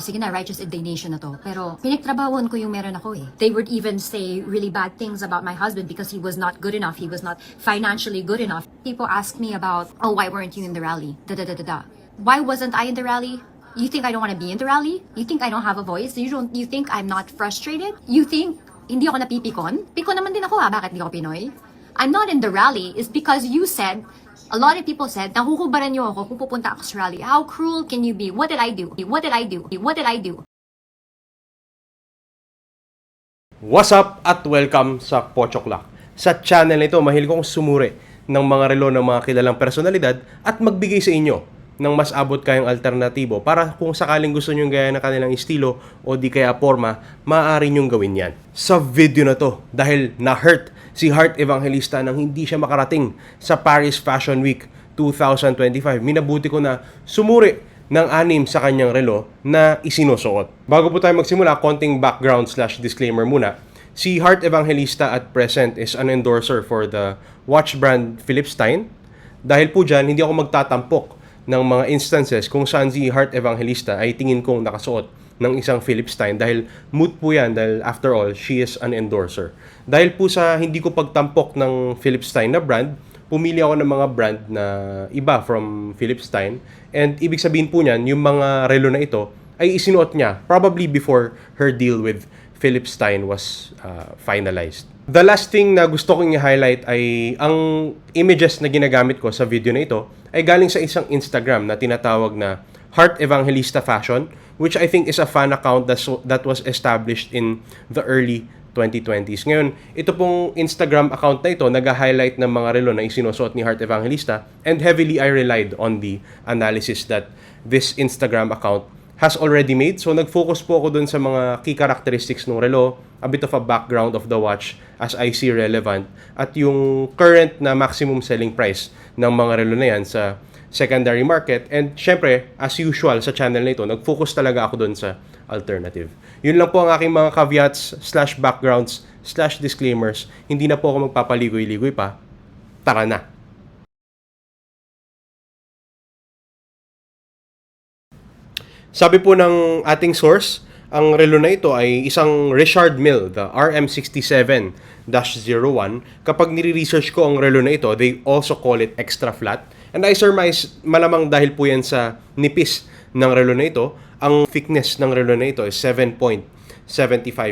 Sige na, righteous indignation na to. Pero pinagtrabawan ko yung meron ako eh. They would even say really bad things about my husband because he was not good enough. He was not financially good enough. People ask me about, oh, why weren't you in the rally? Da da da da da. Why wasn't I in the rally? You think I don't want to be in the rally? You think I don't have a voice? You don't you think I'm not frustrated? You think hindi ako napipikon? Pikon naman din ako ha, bakit hindi ako Pinoy? I'm not in the rally is because you said a lot of people said, nahuhubaran niyo ako kung pupunta ako sa rally. How cruel can you be? What did I do? What did I do? What did I do? What's up at welcome sa Pochoklak. Sa channel nito, mahilig kong sumuri ng mga relo ng mga kilalang personalidad at magbigay sa inyo ng mas abot kayong alternatibo para kung sakaling gusto nyong gaya ng kanilang estilo o di kaya forma, maaari nyong gawin yan. Sa video na to, dahil na-hurt si Heart Evangelista nang hindi siya makarating sa Paris Fashion Week 2025, minabuti ko na sumuri ng anim sa kanyang relo na isinusuot. Bago po tayo magsimula, konting background slash disclaimer muna. Si Heart Evangelista at present is an endorser for the watch brand Philips Stein. Dahil po dyan, hindi ako magtatampok ng mga instances kung saan si Heart Evangelista ay tingin kong nakasuot ng isang Philips Stein dahil moot po yan dahil after all, she is an endorser. Dahil po sa hindi ko pagtampok ng Philips Stein na brand, pumili ako ng mga brand na iba from Philips Stein and ibig sabihin po niyan, yung mga relo na ito ay isinuot niya probably before her deal with Philips Stein was uh, finalized. The last thing na gusto kong i-highlight ay ang images na ginagamit ko sa video na ito ay galing sa isang Instagram na tinatawag na Heart Evangelista Fashion which I think is a fan account that, that was established in the early 2020s. Ngayon, ito pong Instagram account na ito nag-highlight ng mga relo na isinusuot ni Heart Evangelista and heavily I relied on the analysis that this Instagram account has already made. So nag-focus po ako dun sa mga key characteristics ng relo, a bit of a background of the watch as I see relevant, at yung current na maximum selling price ng mga relo na yan sa secondary market. And syempre, as usual sa channel na ito, nag-focus talaga ako dun sa alternative. Yun lang po ang aking mga caveats slash backgrounds slash disclaimers. Hindi na po ako magpapaligoy-ligoy pa. Tara na! Sabi po ng ating source, ang relo na ito ay isang Richard Mill, the RM67-01. Kapag nire-research ko ang relo na ito, they also call it extra flat. And I surmise, malamang dahil po yan sa nipis ng relo na ito, ang thickness ng relo na ito is 7.75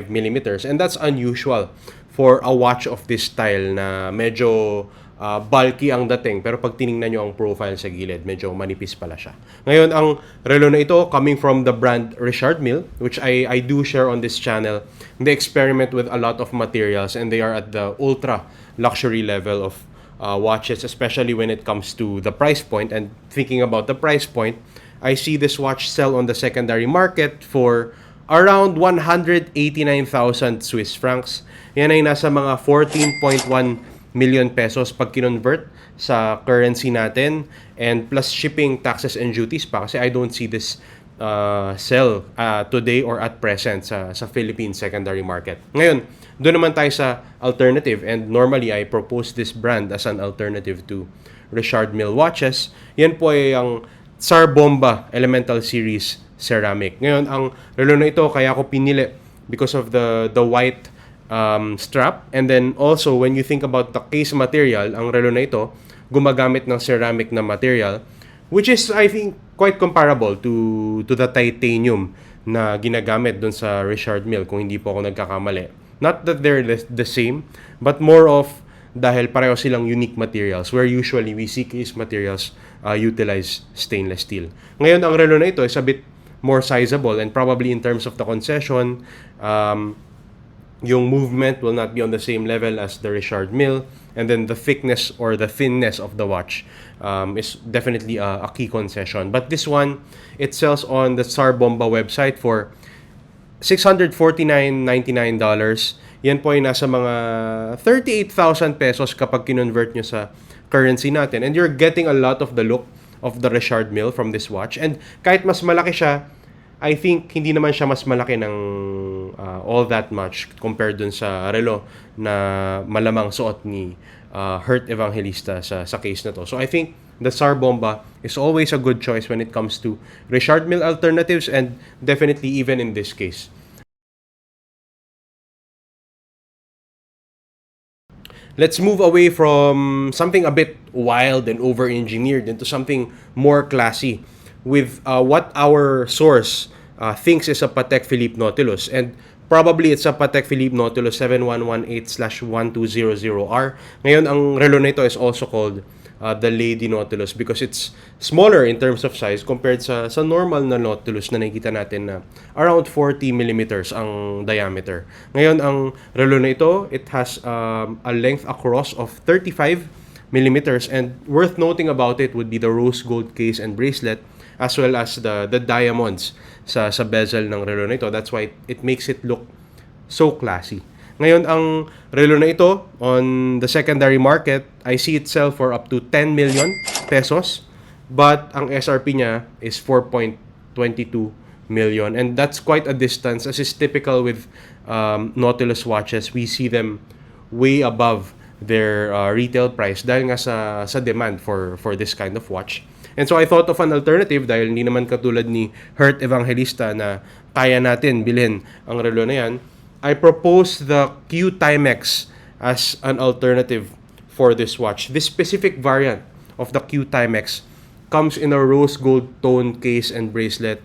millimeters. And that's unusual for a watch of this style na medyo uh, bulky ang dating pero pag tiningnan nyo ang profile sa gilid medyo manipis pala siya ngayon ang relo na ito coming from the brand Richard Mille which I, I do share on this channel they experiment with a lot of materials and they are at the ultra luxury level of uh, watches especially when it comes to the price point and thinking about the price point I see this watch sell on the secondary market for around 189,000 Swiss francs. Yan ay nasa mga 14.1 million pesos pag kinonvert sa currency natin and plus shipping taxes and duties pa kasi I don't see this uh, sell uh, today or at present sa sa Philippine secondary market. Ngayon, doon naman tayo sa alternative and normally I propose this brand as an alternative to Richard Mille watches. Yan po ay ang Tsar Bomba Elemental Series ceramic. Ngayon, ang relo na ito kaya ako pinili because of the the white um, strap and then also when you think about the case material, ang relo na ito gumagamit ng ceramic na material which is I think quite comparable to to the titanium na ginagamit dun sa Richard Mille kung hindi po ako nagkakamali. Not that they're the, the same, but more of dahil pareho silang unique materials where usually we see case materials uh, utilize stainless steel. Ngayon, ang relo na ito is a bit more sizable and probably in terms of the concession, um, yung movement will not be on the same level as the Richard Mille and then the thickness or the thinness of the watch um, is definitely a, a key concession. But this one, it sells on the Tsar Bomba website for $649.99. Yan po ay nasa mga 38,000 pesos kapag kinonvert nyo sa currency natin. And you're getting a lot of the look of the Richard Mille from this watch. And kahit mas malaki siya, I think hindi naman siya mas malaki ng uh, all that much compared dun sa relo na malamang suot ni uh, Hurt Evangelista sa, sa case na to. So I think the Tsar Bomba is always a good choice when it comes to Richard Mille alternatives and definitely even in this case. Let's move away from something a bit wild and over-engineered into something more classy with uh, what our source uh, thinks is a Patek Philippe Nautilus and probably it's a Patek Philippe Nautilus 7118/1200R. Ngayon ang relo na ito is also called uh, the Lady Nautilus because it's smaller in terms of size compared sa sa normal na Nautilus na nakikita natin na around 40 millimeters ang diameter. Ngayon ang relo na ito, it has um, a length across of 35 millimeters and worth noting about it would be the rose gold case and bracelet as well as the the diamonds sa sa bezel ng relo na ito. That's why it makes it look so classy. Ngayon, ang relo na ito, on the secondary market, I see it sell for up to 10 million pesos. But ang SRP niya is 4.22 million. And that's quite a distance. As is typical with um, Nautilus watches, we see them way above their uh, retail price dahil nga sa, sa demand for, for this kind of watch. And so I thought of an alternative dahil hindi naman katulad ni Hurt Evangelista na kaya natin bilhin ang relo na yan. I propose the Q Timex as an alternative for this watch. This specific variant of the Q Timex comes in a rose gold tone case and bracelet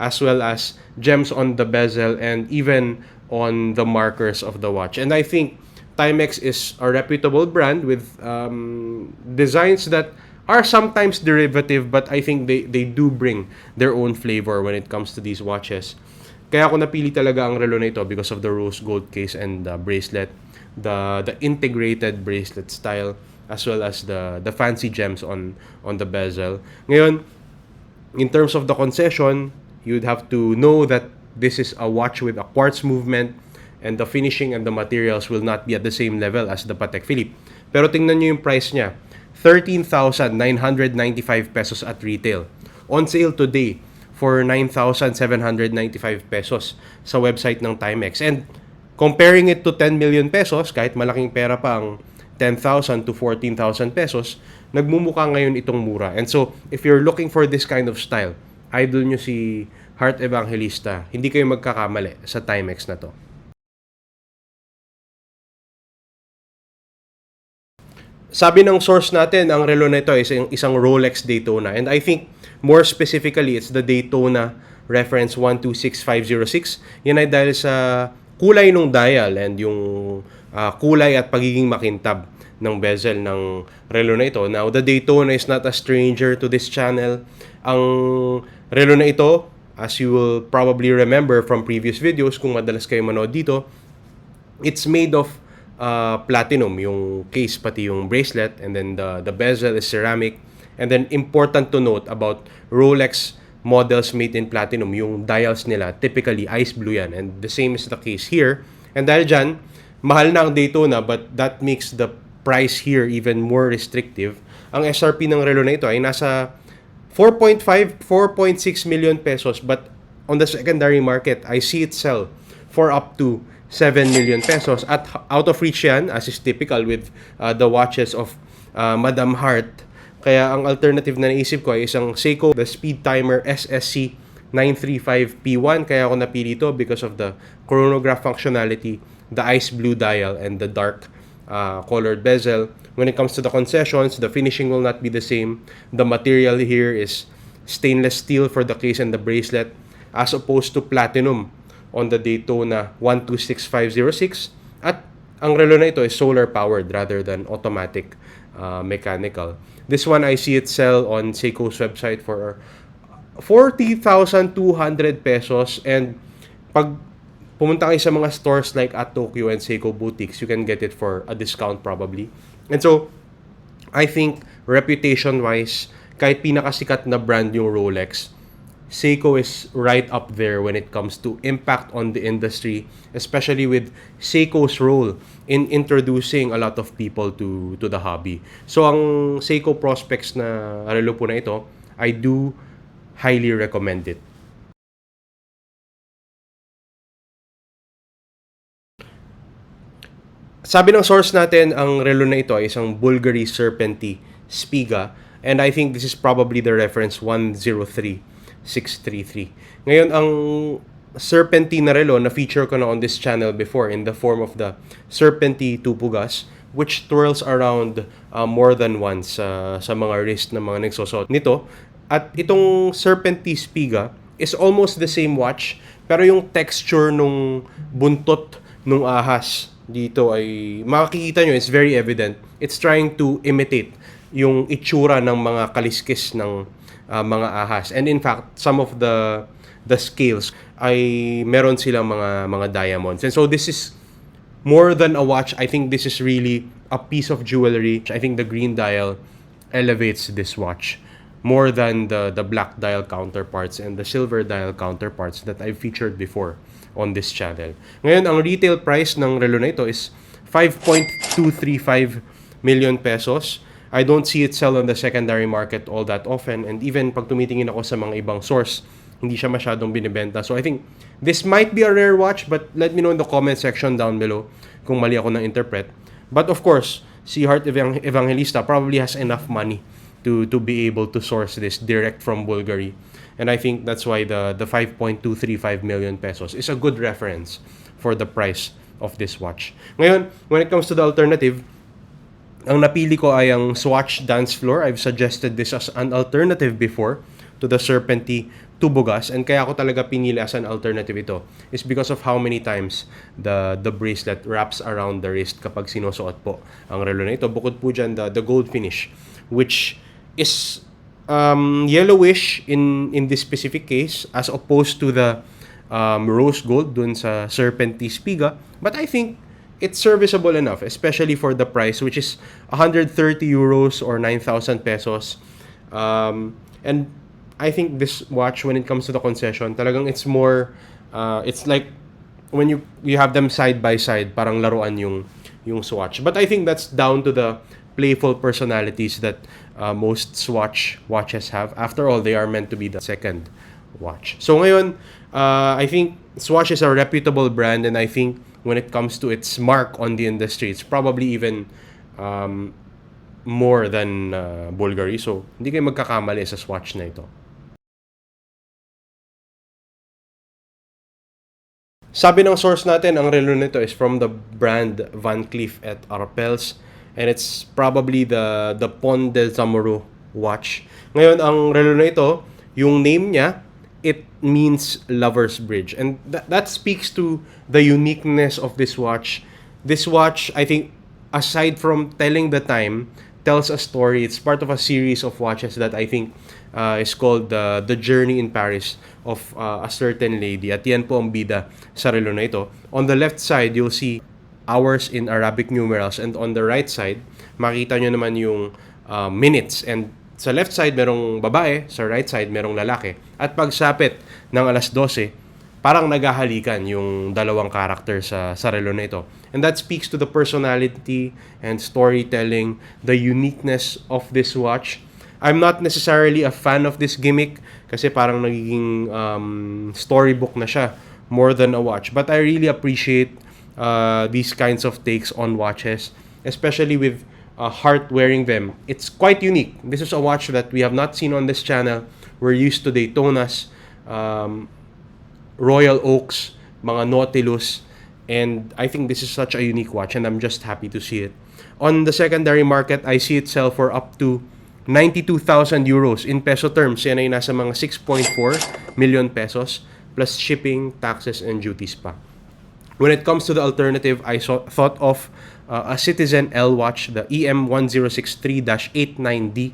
as well as gems on the bezel and even on the markers of the watch. And I think Timex is a reputable brand with um, designs that are sometimes derivative but I think they, they do bring their own flavor when it comes to these watches. Kaya ako napili talaga ang relo na ito because of the rose gold case and the bracelet, the the integrated bracelet style as well as the the fancy gems on on the bezel. Ngayon, in terms of the concession, you'd have to know that this is a watch with a quartz movement and the finishing and the materials will not be at the same level as the Patek Philippe. Pero tingnan nyo yung price niya. 13,995 pesos at retail. On sale today for 9,795 pesos sa website ng Timex. And comparing it to 10 million pesos, kahit malaking pera pa ang 10,000 to 14,000 pesos, nagmumukha ngayon itong mura. And so, if you're looking for this kind of style, idol nyo si Heart Evangelista, hindi kayo magkakamali sa Timex na to. Sabi ng source natin, ang relo na ito is isang, Rolex Daytona. And I think, more specifically, it's the Daytona reference 126506. Yan ay dahil sa kulay ng dial and yung ah, kulay at pagiging makintab ng bezel ng relo na ito. Now, the Daytona is not a stranger to this channel. Ang relo na ito, as you will probably remember from previous videos, kung madalas kayo manood dito, it's made of uh, platinum, yung case pati yung bracelet, and then the, the bezel is ceramic. And then important to note about Rolex models made in platinum, yung dials nila, typically ice blue yan. And the same is the case here. And dahil dyan, mahal na ang Daytona, but that makes the price here even more restrictive. Ang SRP ng relo na ito ay nasa 4.5, 4.6 million pesos, but on the secondary market, I see it sell for up to 7 million pesos. At out of reach yan, as is typical with uh, the watches of uh, Madam Hart. Kaya ang alternative na naisip ko ay isang Seiko, the Speed Timer SSC 935P1. Kaya ako napili ito because of the chronograph functionality, the ice blue dial, and the dark uh, colored bezel. When it comes to the concessions, the finishing will not be the same. The material here is stainless steel for the case and the bracelet as opposed to platinum on the Daytona 126506 at ang relo na ito is solar powered rather than automatic uh, mechanical. This one I see it sell on Seiko's website for 40,200 pesos and pag pumunta kayo sa mga stores like at Tokyo and Seiko boutiques, you can get it for a discount probably. And so, I think reputation-wise, kahit pinakasikat na brand yung Rolex, Seiko is right up there when it comes to impact on the industry, especially with Seiko's role in introducing a lot of people to to the hobby. So ang Seiko prospects na relo po na ito, I do highly recommend it. Sabi ng source natin, ang relo na ito ay isang Bulgari Serpenti Spiga. And I think this is probably the reference 103633. Ngayon, ang Serpentine na relo na feature ko na on this channel before in the form of the Serpenti Tupugas which twirls around uh, more than once sa sa mga wrist ng mga nagsusot nito. At itong Serpenti Spiga is almost the same watch pero yung texture nung buntot nung ahas dito ay makikita nyo, it's very evident. It's trying to imitate yung itsura ng mga kaliskis ng uh, mga ahas. And in fact, some of the the scales ay meron silang mga mga diamonds. And so this is more than a watch. I think this is really a piece of jewelry. I think the green dial elevates this watch more than the the black dial counterparts and the silver dial counterparts that I've featured before on this channel. Ngayon, ang retail price ng relo na ito is 5.235 million pesos. I don't see it sell on the secondary market all that often and even pag tumitingin ako sa mga ibang source, hindi siya masyadong binibenta. So I think this might be a rare watch but let me know in the comment section down below kung mali ako ng interpret. But of course, si Heart Evang- Evangelista probably has enough money to to be able to source this direct from Bulgari. And I think that's why the the 5.235 million pesos is a good reference for the price of this watch. Ngayon, when it comes to the alternative, ang napili ko ay ang Swatch Dance Floor. I've suggested this as an alternative before to the Serpenti Tubogas and kaya ako talaga pinili as an alternative ito is because of how many times the the bracelet wraps around the wrist kapag sinusuot po ang relo na ito. Bukod po dyan the, the gold finish which is um, yellowish in in this specific case as opposed to the um, rose gold dun sa Serpenti Spiga. But I think it's serviceable enough, especially for the price, which is 130 euros or 9,000 pesos. Um, and I think this watch, when it comes to the concession, talagang it's more, uh, it's like when you you have them side by side, parang laruan yung yung Swatch. But I think that's down to the playful personalities that uh, most Swatch watches have. After all, they are meant to be the second watch. So ngayon, uh, I think Swatch is a reputable brand and I think when it comes to its mark on the industry, it's probably even um, more than uh, Bulgari. So hindi kayo magkakamali sa Swatch na ito. Sabi ng source natin, ang relo nito is from the brand Van Cleef et Arpels and it's probably the the Pont del Zamoro watch. Ngayon, ang relo na ito, yung name niya, it means lover's bridge. And that, that speaks to the uniqueness of this watch. This watch, I think, aside from telling the time, tells a story. It's part of a series of watches that I think uh, is called the the Journey in Paris of uh, a certain lady. At yan po ang bida sa relo na ito. On the left side, you'll see hours in Arabic numerals and on the right side, makita nyo naman yung uh, minutes and sa left side merong babae, sa right side merong lalaki. At pagsapit ng alas 12, parang nagahalikan yung dalawang character sa sa relo na ito. And that speaks to the personality and storytelling, the uniqueness of this watch. I'm not necessarily a fan of this gimmick kasi parang nagiging um, storybook na siya more than a watch. But I really appreciate uh, these kinds of takes on watches, especially with uh, Heart wearing them. It's quite unique. This is a watch that we have not seen on this channel. We're used to Daytonas, um, Royal Oaks, mga Nautilus, and I think this is such a unique watch and I'm just happy to see it. On the secondary market, I see it sell for up to 92,000 euros in peso terms. Yan ay nasa mga 6.4 million pesos plus shipping, taxes, and duties pa. When it comes to the alternative, I saw, thought of uh, a Citizen L watch, the E EM1063-89D.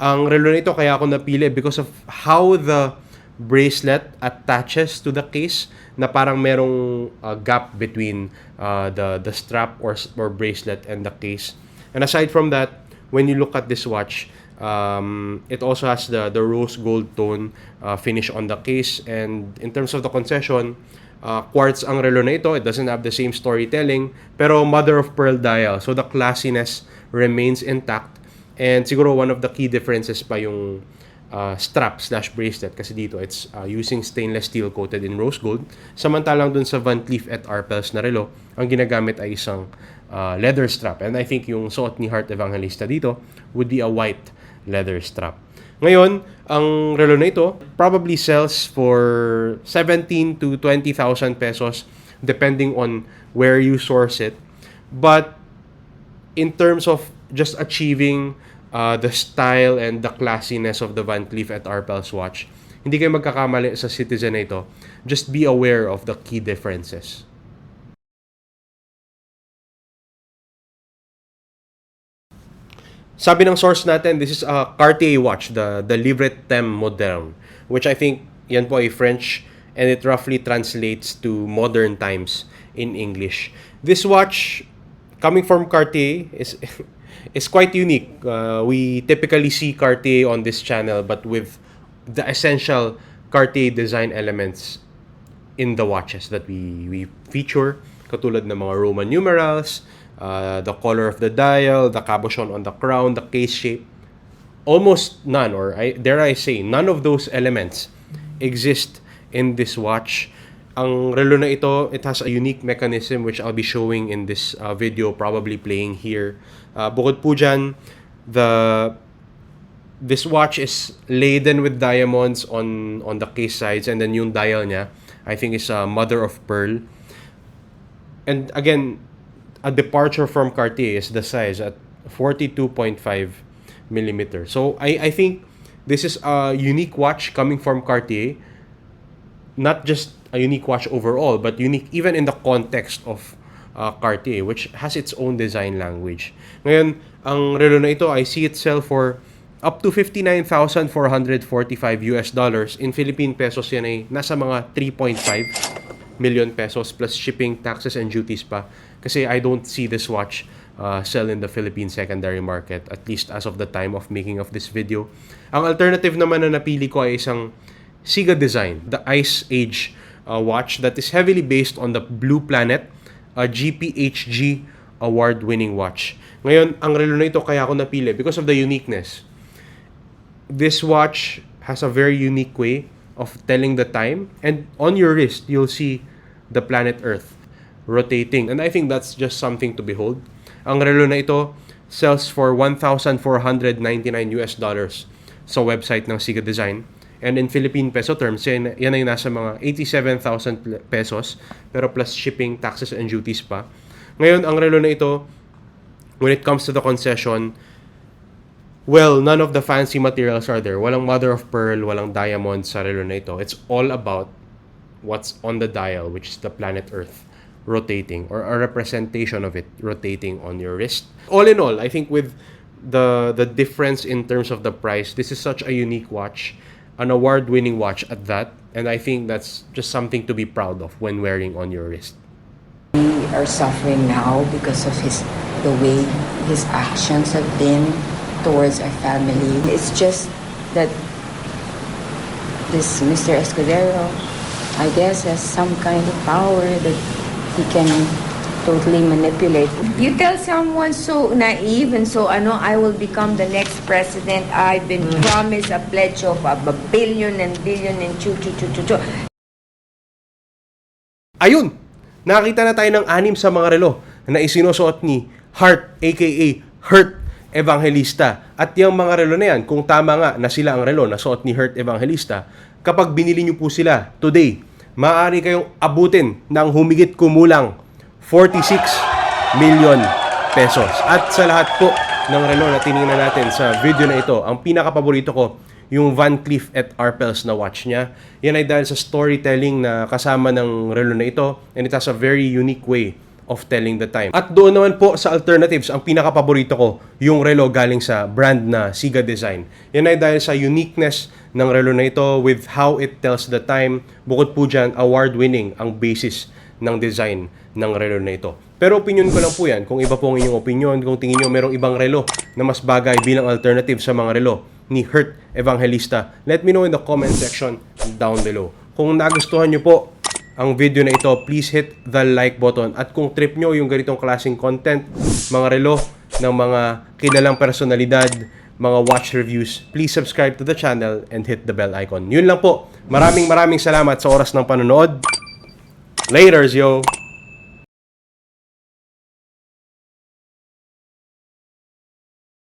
Ang relo nito kaya ako napili because of how the bracelet attaches to the case na parang merong uh, gap between uh, the the strap or or bracelet and the case. And aside from that, when you look at this watch, um, it also has the the rose gold tone uh, finish on the case and in terms of the concession, uh, quartz ang relo na ito. It doesn't have the same storytelling pero mother of pearl dial. So the classiness remains intact and siguro one of the key differences pa yung uh, strap slash bracelet kasi dito it's uh, using stainless steel coated in rose gold. Samantalang dun sa Van Cleef et Arpels na relo, ang ginagamit ay isang uh, leather strap. And I think yung suot ni Heart Evangelista dito would be a white leather strap. Ngayon, ang relo na ito probably sells for 17 to 20,000 pesos depending on where you source it. But in terms of just achieving uh, the style and the classiness of the Van Cleef at Arpels watch, hindi kayo magkakamali sa Citizen na ito. Just be aware of the key differences. Sabi ng source natin, this is a Cartier watch, the, the Livre Thème Moderne, which I think yan po ay French and it roughly translates to modern times in English. This watch, coming from Cartier, is is quite unique. Uh, we typically see Cartier on this channel, but with the essential Cartier design elements in the watches that we we feature katulad ng mga Roman numerals, uh, the color of the dial, the cabochon on the crown, the case shape. Almost none, or I, dare I say, none of those elements exist in this watch. Ang relo na ito, it has a unique mechanism which I'll be showing in this uh, video, probably playing here. Uh, bukod po dyan, the this watch is laden with diamonds on on the case sides and then yung dial niya I think is a mother of pearl. And again a departure from Cartier is the size at 42.5 millimeter so I I think this is a unique watch coming from Cartier. Not just a unique watch overall but unique even in the context of uh, Cartier which has its own design language ngayon ang relo na ito I see it sell for up to 59,445 US dollars. In Philippine pesos yan ay nasa mga 3.5 million pesos plus shipping, taxes, and duties pa. Kasi I don't see this watch uh, sell in the Philippine secondary market, at least as of the time of making of this video. Ang alternative naman na napili ko ay isang Siga design, the Ice Age uh, watch that is heavily based on the Blue Planet, a GPHG award-winning watch. Ngayon, ang relo na ito kaya ako napili because of the uniqueness. This watch has a very unique way of telling the time and on your wrist you'll see the planet earth rotating. And i think that's just something to behold. Ang relo na ito sells for 1499 US dollars sa website ng Siga Design and in Philippine peso terms yan, yan ay nasa mga 87,000 pl- pesos pero plus shipping taxes and duties pa ngayon ang relo na ito when it comes to the concession Well, none of the fancy materials are there. Walang mother of pearl, walang diamond sa relo na ito. It's all about what's on the dial, which is the planet Earth rotating or a representation of it rotating on your wrist. All in all, I think with the the difference in terms of the price, this is such a unique watch, an award-winning watch at that, and I think that's just something to be proud of when wearing on your wrist. We are suffering now because of his the way his actions have been towards our family. It's just that this Mr. Escudero, I guess, has some kind of power that he can totally manipulate. You tell someone so naive and so ano, I will become the next president. I've been promised a pledge of a, a billion and billion and chu chu chu chu chu. Ayun! Nakita na tayo ng anim sa mga relo na isinusuot ni Hart aka Hurt Evangelista. At yung mga relo na yan, kung tama nga na sila ang relo na suot ni Hurt Evangelista, kapag binili nyo po sila today, maaari kayong abutin ng humigit kumulang 46 million pesos. At sa lahat po ng relo na tinignan natin sa video na ito, ang pinakapaborito ko, yung Van Cleef at Arpels na watch niya. Yan ay dahil sa storytelling na kasama ng relo na ito and it has a very unique way of telling the time. At doon naman po sa alternatives, ang pinakapaborito ko, yung relo galing sa brand na Siga Design. Yan ay dahil sa uniqueness ng relo na ito with how it tells the time. Bukod po dyan, award-winning ang basis ng design ng relo na ito. Pero opinion ko lang po yan. Kung iba po ang inyong opinion, kung tingin nyo merong ibang relo na mas bagay bilang alternative sa mga relo ni Hurt Evangelista, let me know in the comment section down below. Kung nagustuhan nyo po ang video na ito, please hit the like button. At kung trip nyo yung ganitong klaseng content, mga relo ng mga kilalang personalidad, mga watch reviews, please subscribe to the channel and hit the bell icon. Yun lang po. Maraming maraming salamat sa oras ng panonood. Laters, yo!